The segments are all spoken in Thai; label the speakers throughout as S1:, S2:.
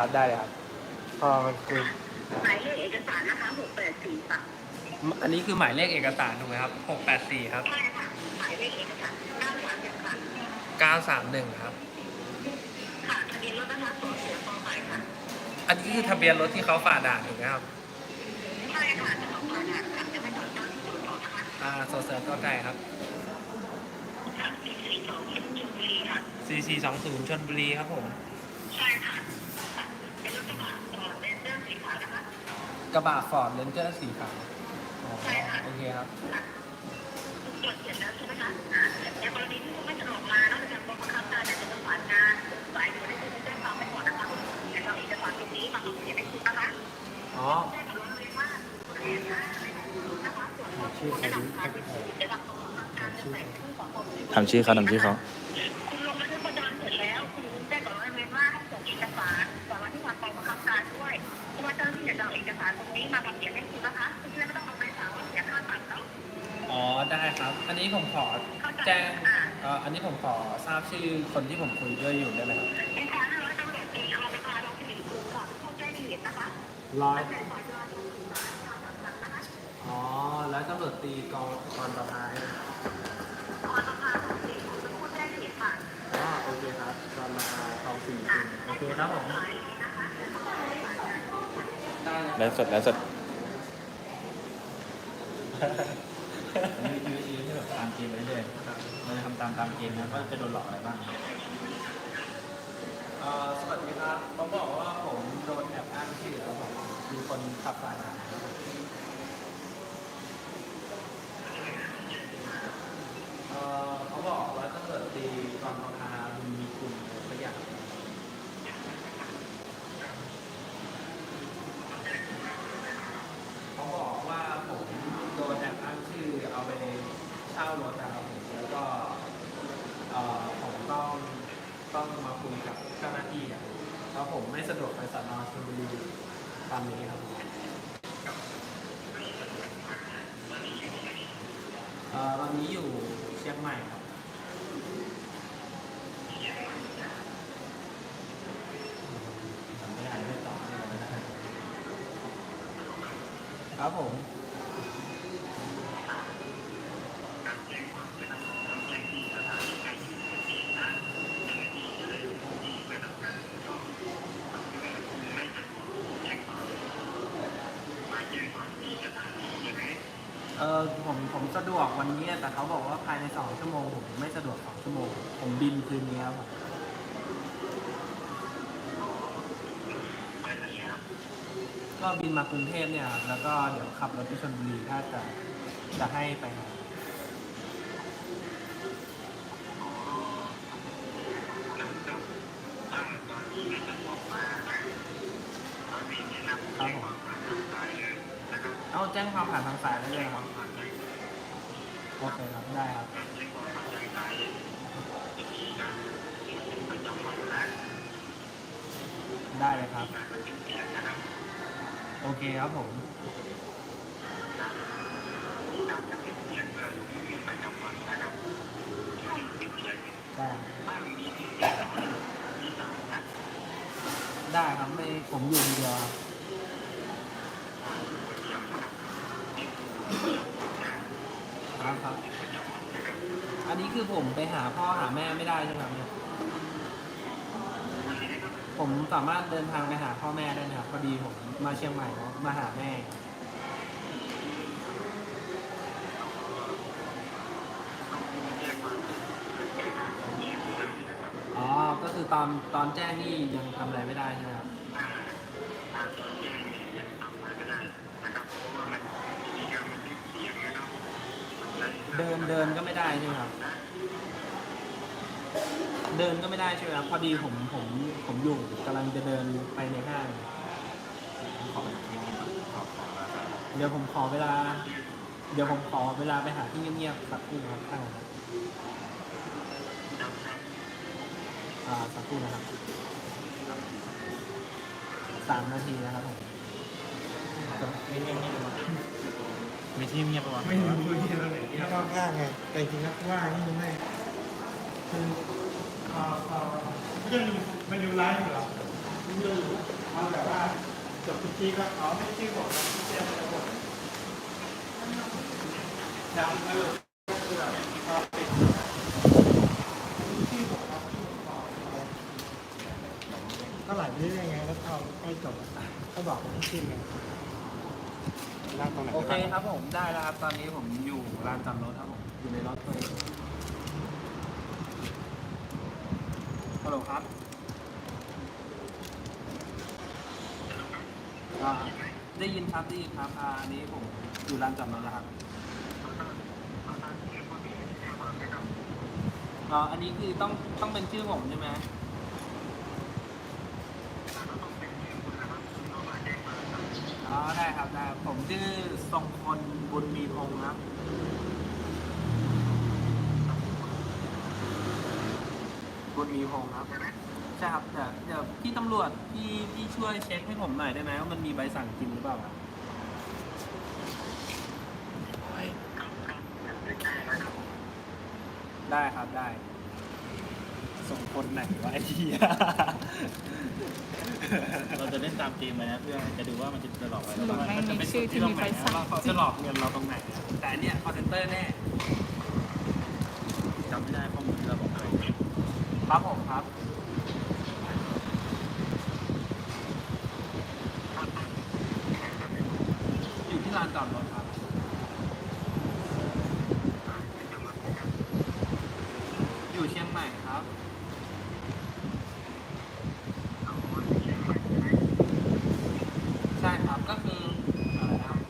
S1: ครับได้เลยครับพอมันคือ
S2: หมายเลขเอกสารนะคะหกแปดสี่ค่ะ
S1: อันนี้คือหมายเลขเอกสารถูกไหมครับหกแปดสี่ครับ
S2: ใช่ค่ะหมายเลขเอกสารเก้าสามหนึ่งค่ะ
S1: เก้าสามหนึ่งครับ
S2: ค่ะทะเบียนรถนะคะสองเสือคอไข่ค่ะ
S1: อันนี้คือทะเบียนรถที่เขาฝ่าด่านถูกไหมครับ
S2: ใช่ค่ะจะต้องผ่านค่ะจะไม่ต้องต้องตรวจสอบนะคะ
S1: อ่าโซเซอร์ก็ไก่ครับ
S2: ค่ะสี่สี่สองชลบุรีค่ะ
S1: ซีซีสองศูนย์ชนบุรีครับผม
S2: ใช่ค่ะ กระบะ
S1: ฟอร์ดเลนเจอร์สีขาวอ๋อ
S2: ใช่ค่ะ
S1: โอเคครับ
S2: ตรวจเสร็จแล้วใช่ไหมคะอ่าในกรณีที่คุณไม่สะดวกมาแล้วจะบังคับการจะต้องผ่านการสายด่วนให้คุณแจ้งความไปก่อนนะคะแต่เราเอกสารตรงนี้มาลงทะเบียนให้คุณนะคะ
S1: อ๋อ
S2: แจ้งกับโรงเรียนว่าเรียนนะนะคะส่วนข้อมูลระดับการเป็นระดับของการเงินแต่งของของ
S3: ทำชื่อเขาทำชื่อเขา
S2: คุ เจ้าหน้าที่จะเอาเอกสารตรงนี้มาทำเขียนให้คุณนะคะคุณจะไม่ต้องเอาไปสาวเสียค่าปรับแล้ว
S1: อ๋อได้ครับ อันนี้ผมขอแจ้งเอ่ออันนี้ผมขอทราบชื่อคนที่ผมคุยด้วยอยู่ได้ไหมครับ
S2: เป็นทางร้อยตำรวจตรีอรการเราสิริภูมิค่ะเข้าแจ้งเหตุนะคะ
S1: ร้อย
S2: แต่ฝ่ายจราจรสื่อสารการต่างๆนะคะ
S1: อ๋อแล้วตำรวจตีกองกรประภาย
S2: อรการเราสิริภูมิเป็นผู้แจ้งเหตุค่ะ
S1: อ๋อโอเคครับกรประภายกองสี่โอเคครับผม ได้เลย
S3: แล้วสดแล้วสด
S4: มีวิธีที่แบบตามเกมไปเรื่อยๆเราจะทำตามตามเกมนะว่าจะโดนหลอกอะไรบ้าง
S1: เอ่อสวัสดีครับเขาบอกว่าผมโดนแอบอ้างชื่อแล้วผมมีคนขับสายมาเอ่อเขาบอกว่าถ้าเกิดตีกองราคาบุญมีคุณอะไรสักอย่างเขาบอกว่าผมโดนแอบอ้างชื่อเอาไปเช่ารถนะครับผมแล้วก็ เอ่อผมต้องต้องมาคุยกับเจ้าหน้าที่อะเพราะ ผมไม่สะดวกไปสอนอชลบุรีตามนี้ครับเอ่อตอนนี้อยู่เชียงใหม่ครับ
S4: ไม่ได้ไม่ต่อไม่ได้นะครับ
S1: ผม เออผมผมสะดวกวันนี้แต่เขาบอกว่าภายในสองชั่วโมงผมไม่สะดวกสองชั่วโมง ผมบินคืนนี้ครับก็บินมากรุงเทพเนี่ยครับแล้วก็เดี๋ยวขับรถไปชลบุรีถ้าจะจะให้ไปหน ข้ามผ่านทางสายได้เลยครับโอเคครับได้ครับได้เลยครับ โอเคครับผมได้ได้ครับไม่ผมอยู่คนเดียวครับครับ อันนี้ คือผมไปหาพ่อหาแม่ไม่ได้ใช่ไหมครับเนี่ยผมสามารถเดินทางไปหาพ่อแม่ได้นะครับพอดีผมมาเชียงใหม่มาหาแม่ อ๋อ ก็คือตอนตอนแจ้งนี่ยังทำอะไรไม่ได้ใช่ไหมครับ เดินเดินก็ไม่ได้ใช่ไหมครับ เดินก็ไม่ได้ใช่ไหมครับพอดีผมผมผมอยู่กำลังจะเดินไปในห้าง
S4: ขอทีนี้ขอขอมาครับ
S1: เดี๋ยวผมขอเวลา เดี๋ยวผมขอเวลาไปหาที่เงียบๆสักครู่ครับข้างนะครับอ่าสักครู่นะครับสามนาทีนะครับผม
S4: ไม่เงียบเงียบประมาณมีที่เงียบประมาณ
S5: ไม่รู้ที่เราไหนที่รอบข้างไงแต่จริงๆแล้วว่านี่มันไม่คือเอ่อเอ่อไม่ได้ดูไม่ดูไลฟ์เหรอชื่อเอาแบบว่าจบทุกทีก็เอาไม่ชื่อผมนะชื่ออะไรผมจำเออคือแบบเอาปิดชื่อผมครับชื่อผมบอกก็ไหลไปเรื่อยๆไงแล้วเอาใกล้จบอะก็บอกว่าชื่อไงนั่งตรงไหน
S1: โอเคครับผมได้แล้วครับ ตอนนี้ผมอยู่ลานจอดรถครับผม อยู่ในรถตัวเอง ลโหลครับอ่าได้ยินครับได้ยินครับอ่าอันนี้ผมอยู่ลานจอดรถแล้วครับอ่าอันนี้คือต้องต้องเป็นชื่อผมใช่ไหมอ๋อได้ครับได้ผมชื่อทรงพลบุญมีพงษ์ครับ บุญมีพงษ์ครับ ใช่ครับแต่เดี๋ยวพี่ตำรวจพี่พี่ช่วยเช็คให้ผมหน่อยได้ไหมว่ามันมีใบสั่งจริงหรือเปล่าครับได้ครับได้ ส่งคนไหนวะไอ้เหี้ย
S4: เราจะเล่นตามเกมไปนะเพื่อจะดูว่ามันจะหลอกอะไร
S3: หรือ
S4: บ้าง
S3: ไม่มีชื่อที่มีใบสั่ง
S1: ว่าเขาจะหลอกเงินเราตรงไหนอะแต่อันเนี้ยคอนเซนเตอร์แน่
S4: จำไม่ได้ข้อมูลที่เราบอกไป
S1: ครับผมครับ อยู่ที่ลานจอดรถครับ อยู่เชียงใหม่ครับ ใช่ครับก็คืออะไรนะครับ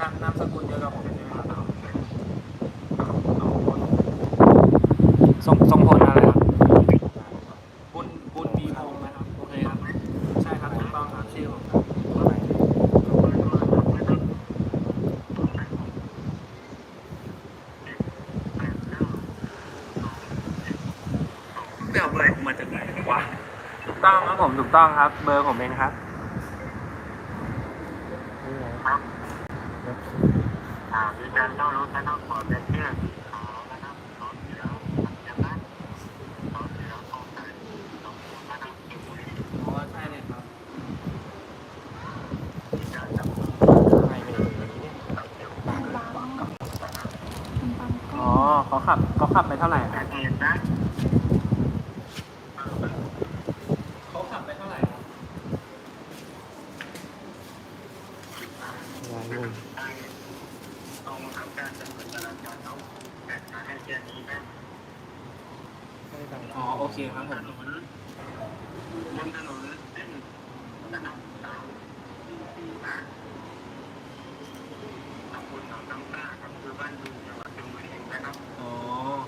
S1: นามนามสกุลเดียวกับผมใช่ไหมครับทรงทรงพลอะไรครับ บุญบุญมีพงษ์นะครับ โอเคครับ ใช่ครับถูกต้องครับชื่อผมครับเดี๋ยวเบอร์ผมมาจากไหนวะถูก ต้องครับผมถูกต้องครับ เบอร์ผมเองครับ
S6: อ่ามีการเข้ารถนะครับขอเป็นเชื่อสีขาวนะครับสองเสือสัญลักษณ์สองเสือทองไก่สองตัวนะครับชลบุรี
S1: อ๋อใช่เลยครับ
S6: มีการจับกุม
S5: ไม่เป็นอย่างนี้เนี่ย
S3: บางบางบางบางก็
S1: อ๋อเขาขับเขาขับไปเท่าไหร่
S6: ชั
S1: นะ
S6: ดเจนนะ
S1: เขาขับไปเท่าไหร่ครับ
S5: วางหนึ่ง
S6: ตรงทำการจัดจราจรต้องแต่งให้แค่นี้นะ
S5: ไม่ได้
S1: อ๋อโอเคครับผม
S6: ถนนบนถนนเส้นนะครับสามสี่นะตำบลหนองน้ำตาอำเภอบ้านดุงจังหวัดชลบุรีนะครับ
S1: อ๋อ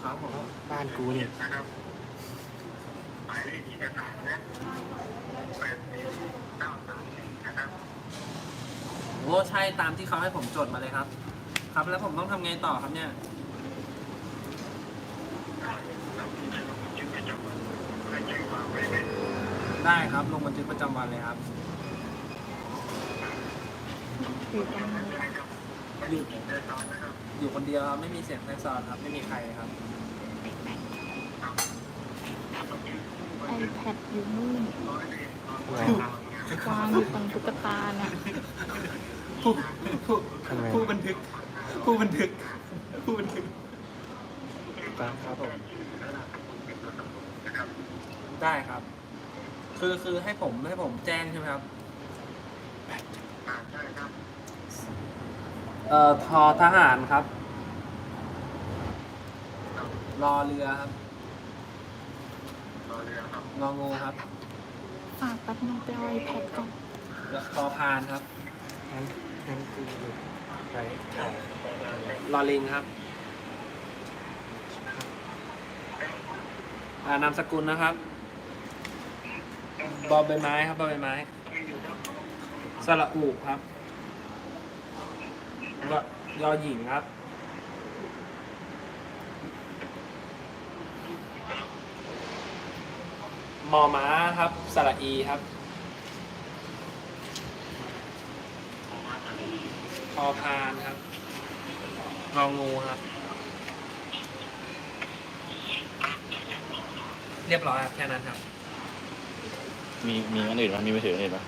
S1: ครับผม
S5: บ้านกูเนี่ย
S6: นะครับหมายเลขเอกสารนะแปดสี่เก้าสามหนึ่งนะครับ
S1: โอ้ใช่ตามที่เขาให้ผมจดมาเลยครับ ครับแล้วผมต้องทำไงต่อครับเนี่ย
S6: เราที่จะลงบันทึกประจำวันเพื่อแจ้งความไว้เป็น
S1: ได้ครับลงบันทึกประจำวันเลยครับ
S3: อยู่ตรงนี้
S6: นะครับ
S1: อยู่
S6: เดินตอนนะครับ
S1: อยู่คนเดียวครับไม่มีเสียงแทรกซ้อนครับไม่มีใครครับ
S3: ไอแพดอยู่นู่น
S6: ร้อยเรียนตอน
S5: วาง
S3: วางอยู่ตรงตุ๊กตาน่ะ
S1: ผู้ผู้
S5: ทำไม
S1: ผู้บันทึกผู้บันทึก ผู้บันทึก
S5: ครับผม
S6: นะครับ
S1: ได้ครับ คือคือ ให้ผมให้ผมแจ้งใช่ไหมครับ
S6: อ่าใช่ครับ
S1: เอ่อทอทหารครับ รอเรือครับ
S6: รอเรือครับ
S1: งองูครับ
S3: ฝากแป๊บนึงไปเอาไอแพดก่อน
S1: รอพานครับ
S5: งั้นงั้นกูไปถ่าย
S1: รอลิงครับอ่านามสกุลนะครับ บอใบไม้ครับบอใบไม้สระอูครับยอยอหญิงครับมอม้าครับสระอีครับพอพานครับงองูครับ เรียบร้อยครับแค่นั้นครับ
S4: มีมีอันอื่นไหมมีมือถืออันอื่นไหม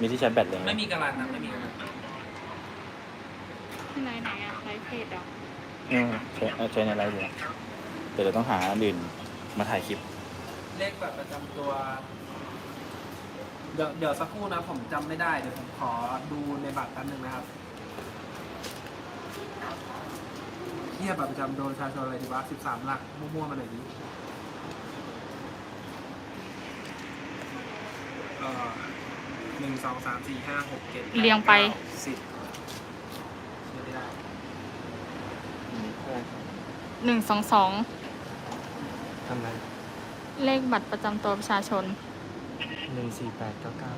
S4: มีที่ชาร์จแบตเลยไหม
S1: ไม่มีกระลันครับไม่มีกระลัน
S3: ที่ไหนไหนอะไลฟ์เพจเหรอ
S4: อืมใช้ใช้ในไลฟ์อยู่แต่เดี๋ยวต้องหาอันอื่นมาถ่ายคลิป
S1: เลขบัตรประจำตัว เดี๋ยวเดี๋ยวสักครู่นะผมจำไม่ได้เดี๋ยวผมขอดูในบัตรแป๊บนึงนะครับเทียบบัตรประจำตัวประชาชนอะไรดีวะสิบสามหลักมั่วๆมาหน่อยดิ เอ่อหนึ่งสองสามสี่ห้าหกเจ็ดแปด
S3: เรียงไป
S1: ก้าสิบเชื่อไม่ได้
S3: หนึ่งสองสอง
S5: ทำไร
S3: เลขบัตรประจำตัวประชาชน
S5: หนึ่งสี่แปดเก้าเก้า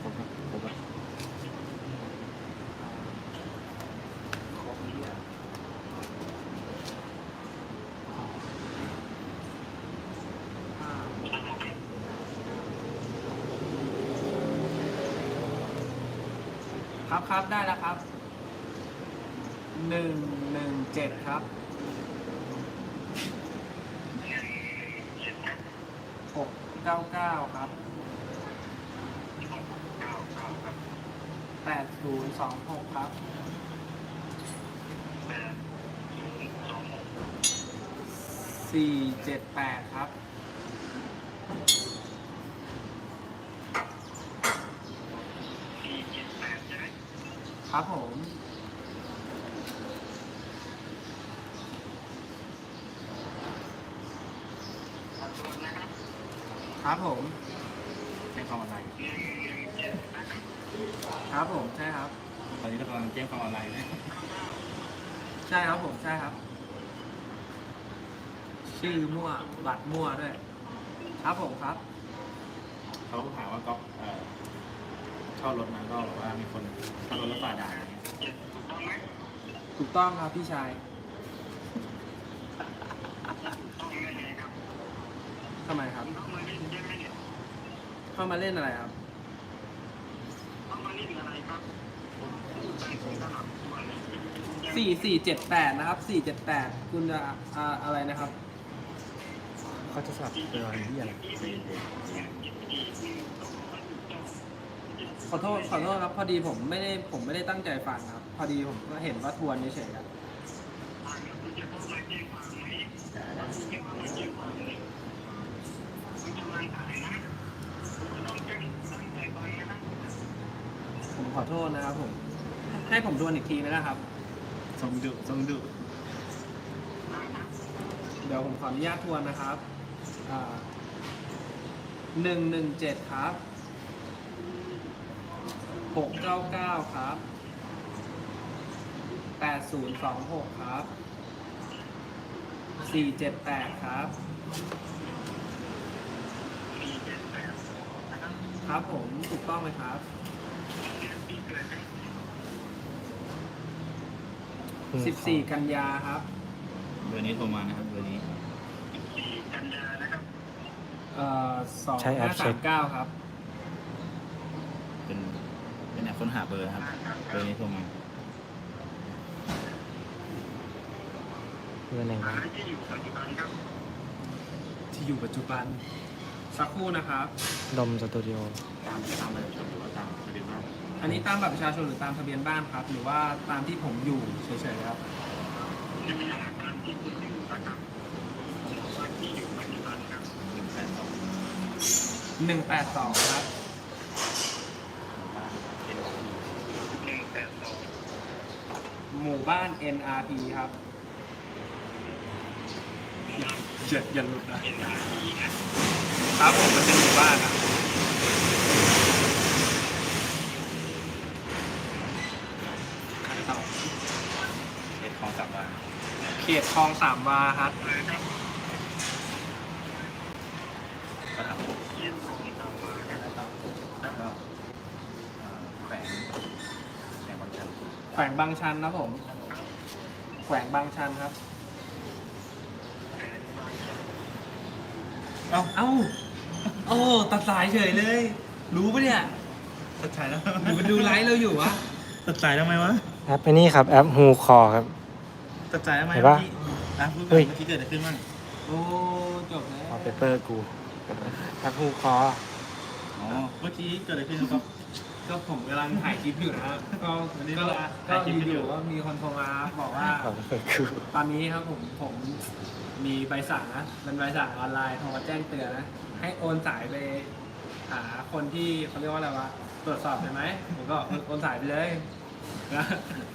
S4: ครบไหมครบไหม
S1: ครับครับได้แล้วครับหนึ่งหนึ่งเจ็ดครับหกเก้าเก้าครับแปดศูนย์สองหกครับสี่เจ็ดแปดครับ ครับผมครับผม
S4: แจ้งความออนไลน์
S1: ครับผมใช่ครับ
S4: ตอนนี้เรากำลังแจ้งความออนไลน์เลย
S1: ใช่ครับผมใช่ครับ ชื่อมั่วบัตรมั่วด้วย ครับผมครับ
S4: เขาถามว่าก๊อฟเอ่อเช่ารถมาก็บอกว่ามีคนเช่ารถแล้วฝ่าด่านอย่างเงี้ย
S1: ถูกต้องครับพี่ชายทำไมครับ เข้ามาเล่นอะไรครับ สี่สี่เจ็ดแปดนะครับ สี่เจ็ดแปดคุณจะอ่าอะไรนะครับ
S5: เขาจะสลับเป็นอะไรที่อะไร
S1: ขอโทษขอโทษครับพอดีผมไม่ได้ผมไม่ได้ตั้งใจฟังครับ พอดีผมก็เห็นว่าทวนเฉยๆครับผมขอโทษนะครับผม ให้ผมทวนอีกทีนะครับ
S4: ทรงดุทรงดุ
S1: เดี๋ยวผมขออนุญาตทวนนะครับหนึ่งหนึ่งเจ็ดครับ หกเก้าเก้าครับแปดศูนย์สองหกครับสี่เจ็ดแปดครับ ครับผมถูกต้องไหมครับสิบสี่กันยาครับ
S4: เบอร์นี้โทรมานะครับเบอร์นี้
S1: เอ่อสองห้าสามเก้าครับ
S4: เป็นเป็นแอป ค้นหาเบอร์นะครับ เบอร์นี้โทรมา
S5: เพื่อนไหนวะ
S1: ที่อยู่ปัจจุบัน สักครู่นะครับ
S5: ดมสตูดิโอ
S4: ตามตามเลยหรือว่าตามทะเบียนบ้าน
S1: อันนี้ตามบัตรประชาชนหรือตามทะเบียนบ้านครับ หรือว่าตามที่ผมอยู่เฉยๆครับ
S4: หนึ่งแปดสอง
S1: หนึ่งแปดสองครับ หมู่บ้าน NRP ครับอย่าอย่าหลุดนะครับผมมันเป็นหมู่บ้านอะขายต่อ
S4: เอ็ดของสับวา
S1: เขตคลองสามวาครับ
S4: ก็ทำแล้วก็เอ่อแขวงแขวงบางชัน
S1: แขวงบางชันนะผม แขวงบางชันครับ
S4: เอ้า
S1: เอ้า โอ้ตัดสายเฉยเลย รู้ปะเนี่ย
S4: เข้าใจแล้ว
S1: หรือมันดูไลฟ์เราอยู่วะ
S4: ตัดสายทำไมวะ
S5: แอปไอ้นี่ครับ แอปฮูคอครับ
S4: ตัดสายทำไม
S5: เห็นปะ
S4: มื่อกี้อะพูด
S5: เฮ้
S4: ก่อน
S5: ย
S4: เมื่อกี้เกิดอะไรขึ้นบ้าง
S1: โอ้จบแล้ว
S5: วอลเปเปอร์กู แอปฮูคอ
S4: อ๋อเมื่อกี้เกิดอะไรขึ้นครับ
S1: ก็ผมกำลังถ่ายคลิปอยู่นะครับก็
S4: วันนี้
S1: ก็
S4: เรา
S1: ก็
S4: ถ่ายคลิปกัน
S1: อ
S4: อยู่
S1: ยู่ๆก็มีคนโทรมาบอกว่า
S5: วอลเปเปอร์กู
S1: ตอนนี้ครับผมผมมีใบสั่งนะเป็นใบสั่งออนไลน์โทรมาแจ้งเตือนนะให้โอนสายไปหาคนที่เขาเรียกว่าอะไรวะตรวจสอบใช่ไหมผมก็โอนสายไปเลยแล้ว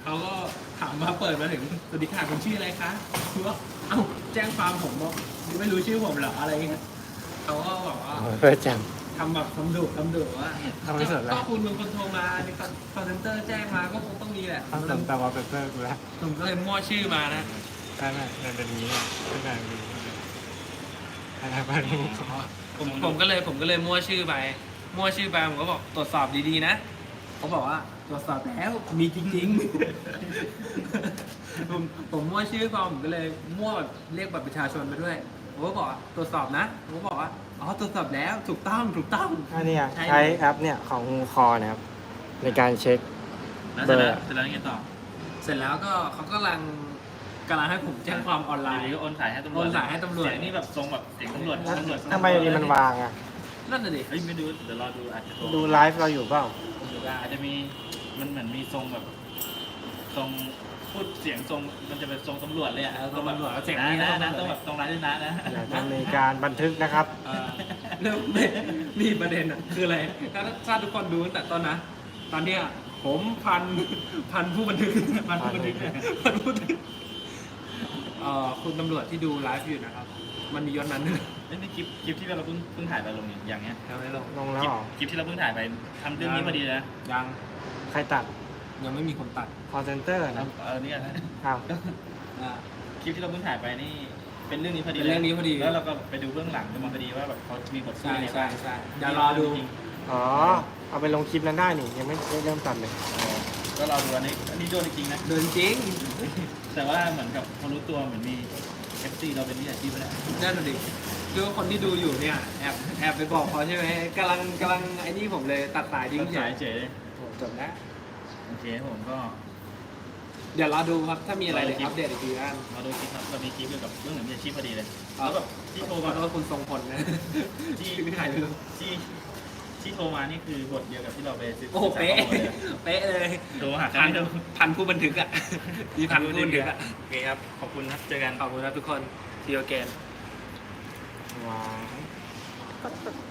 S1: เขาก็ถามมาเปิดมาถึงสวัสดีค่ะคุณชื่ออะไรคะคือว่าเอ้าแจ้งความผมบอกไม่รู้ชื่อผมเหรออะไรเงี้ยเขาก็บอกว่า
S5: วอลเปเปอร์แจม
S1: ทำแบบทำดุทำดุว่า
S5: ทำไม่สนเลย
S1: ก็คุณเป็นคนโทรมาในคอนเซนเตอร์แจ้งมาก็คงต้องมีแหละ
S5: ต้องสนแต่วอลเปเปอร์กูแล้ว
S1: ผมก็เลยมั่วชื่อมานะ
S5: ใช่ไหมมันเป็นนี้ไม่ได้ดูแอปฮูคอ
S1: ผมผมก็เลยผมก็เลยมั่วชื่อไปมั่วชื่อไปผมก็บอกตรวจสอบดีๆนะเขาบอกว่าตรวจสอบแล้วมีจริงๆผมผมมั่วชื่อพอผมก็เลยมั่วแบบเรียกบัตรประชาชนไปด้วยผมก็บอกว่าตรวจสอบนะผมก็บอกว่า อ๋อตรวจสอบแล้วถูกต้องถูกต้อง
S5: อันเนี้ย
S1: ใช่
S5: ใช้แอปเนี่ยของฮูคอนะครับ ในการเช็ค
S4: แล้วเสร็จแล้ว
S5: เบอร์
S4: เสร็จแล้วยังไงต่อ
S1: เสร็จแล้วก็เขากำลังกำลังให้ผมแจ้งความออนไล
S4: อยู่
S1: น์
S4: ดีก็โอนสายให้ตำรวจ
S1: โอนสายให้ตำรวจ
S4: เสียงนี่แบบทรงแบบเสียงตำรวจ
S5: แล้ว
S4: ตำรวจ
S5: ทำไมอันนี้มันวางอะ
S1: นั่นน่ะดิ
S4: เฮ้ยไม่ดูเดี๋ยวรอดูอาจจะโทร
S5: ดูไลฟ์เราอยู่เปล่า
S4: อาจจะมีมันเหมือนมีทรงแบบทรง พูดเสียงทรงมันจะเป็นทรงตำรวจเลยอะ
S1: เออตำรวจเสียง
S4: นะ
S1: นี้
S4: นะ
S1: นะ
S4: นะต้องแบบตรงร้านด้วยนะนะ
S5: อยากจะมีการบันทึกนะครับ
S1: เออเริ่มไม่นี่ประเด็นอะคืออะไรถ้าถ้าทุกคนดูตั้งแต่ต้นนะ ตอนเนี้ยผมพันพันผู้บันทึกพันผู้บันทึกเนี่ยพันผู้บันทึกเอ่อคุณตำรวจที่ดูไลฟ์อยู่นะครับ มันมียศนั้นด้วย
S4: นี่นี่คลิปคลิปที่เราเพิ่งเพิ่งถ่ายไปลงอย่างอย่างเงี้ย
S1: ทำไมลง
S5: ลงแล้ว
S4: คลิป
S5: เหรอ
S4: คลิปที่เราเพิ่งถ่ายไปทำเรื่องนี้พอดีเลยนะ
S1: ยัง
S5: ใครตัด
S1: ยังไม่มีคนตัด
S5: call center นะ
S4: เออเนี่ยนะ
S5: อ้าว
S1: อ่า
S4: คลิปที่เราเพิ่งถ่ายไปนี่เป็นเรื่องนี้พอดี
S1: เป็นเรื่องนี้พอดี
S4: แล้วเราก็ไปดูเบื้องหลังกันมาพอดีว่าแบบเขามีบทพูด
S1: ใช่
S4: อะไร
S1: ใช่
S4: บ้าง
S1: ใช่เดี๋ยวรอดู
S4: จริง
S5: อ๋อ เอาไปลงคลิปนั้นได้นี่ ยังไม่ได้เริ่มตัดเลย
S4: ๆเออก็รอดูอันนี้อันนี้โดนจริงๆนะ
S1: เดินจริง
S4: แต่ว่าเหมือนกับพอรู้ตัวเหมือนมี FC เราเป็นมิจฉาชีพไปแล้ว
S1: นั่นน่ะดิคือคนที่ดูอยู่เนี่ยแอบแอบไปบอกเขาใช่ไหมกำลังกำลังไอ้นี่ผมเลยตัดสายดิ้ง
S4: ต้น
S1: เฉ
S4: สาย
S1: ย
S4: เฉยเลย
S1: ผมจบแล้ว
S4: โอเคผมก็
S1: เดี๋ยวรอดูครับ ถ้ามีอะไรเดี๋ยวอัปเดตอีกทีนะ
S4: มาดูคลิปครับเรามีคลิปเกี่ยวกับเรื่องของมิจฉาชีพพอดีเลย
S1: ครับ
S4: แล้วแบบที่โทร
S1: ขอ
S4: มา
S1: โทษคุณทรงพลนะ
S4: ที่
S1: ที่ถ่ายรูป
S4: ที่ที่โทรมานี่คือบทเดียวกับที่เราไปศึก
S1: โอ้โห
S4: ษา
S1: เป๊ะ
S4: ข้อมูลเลย
S1: เป๊ะเลย
S4: โทรมาหาใคร
S1: พัน
S4: ไม่รู้
S1: พันผู้บันทึกอะมีพันผู้บันทึกอะ
S4: โอเคครับ ขอบคุณครับเจอกัน
S1: ขอบคุณครับทุกคนทีโอเกน
S5: ว้าว